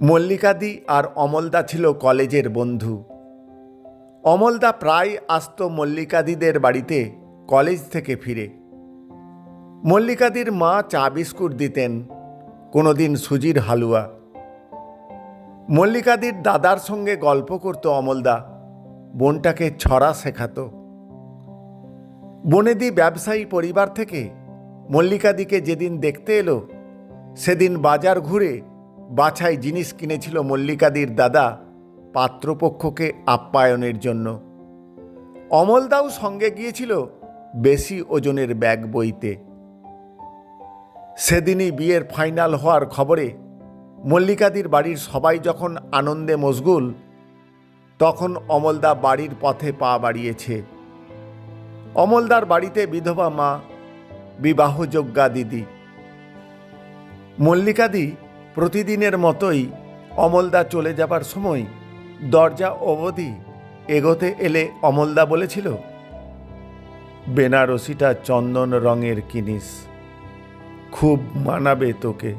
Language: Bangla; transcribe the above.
মল্লিকাদি আর অমলদা ছিল কলেজের বন্ধু। অমলদা প্রায় আসত মল্লিকাদিদের বাড়িতে কলেজ থেকে ফিরে। মল্লিকাদির মা চা বিস্কুট দিতেন, কোনোদিন সুজির হালুয়া। মল্লিকাদির দাদার সঙ্গে গল্প করত অমলদা, বোনটাকে ছড়া শেখাতো। বনেদি ব্যবসায়ী পরিবার থেকে মল্লিকাদিকে যেদিন দেখতে এলো, সেদিন বাজার ঘুরে বাছাই জিনিস কিনেছিল মল্লিকাদির দাদা পাত্রপক্ষকে আপ্যায়নের জন্য। অমলদাও সঙ্গে গিয়েছিল বেশি ওজনের ব্যাগ বইতে। সেদিনই বিয়ের ফাইনাল হওয়ার খবরে মল্লিকাদির বাড়ির সবাই যখন আনন্দে মশগুল, তখন অমলদা বাড়ির পথে পা বাড়িয়েছে। অমলদার বাড়িতে বিধবা মা, বিবাহযোগ্যা দিদি। মল্লিকাদি প্রতিদিনের মতোই অমলদা চলে যাবার সময় দরজা অবধি এগোতে এলে অমলদা বলেছিল, বেনারসিটা চন্দন রঙের কিনিস, খুব মানাবে তোকে।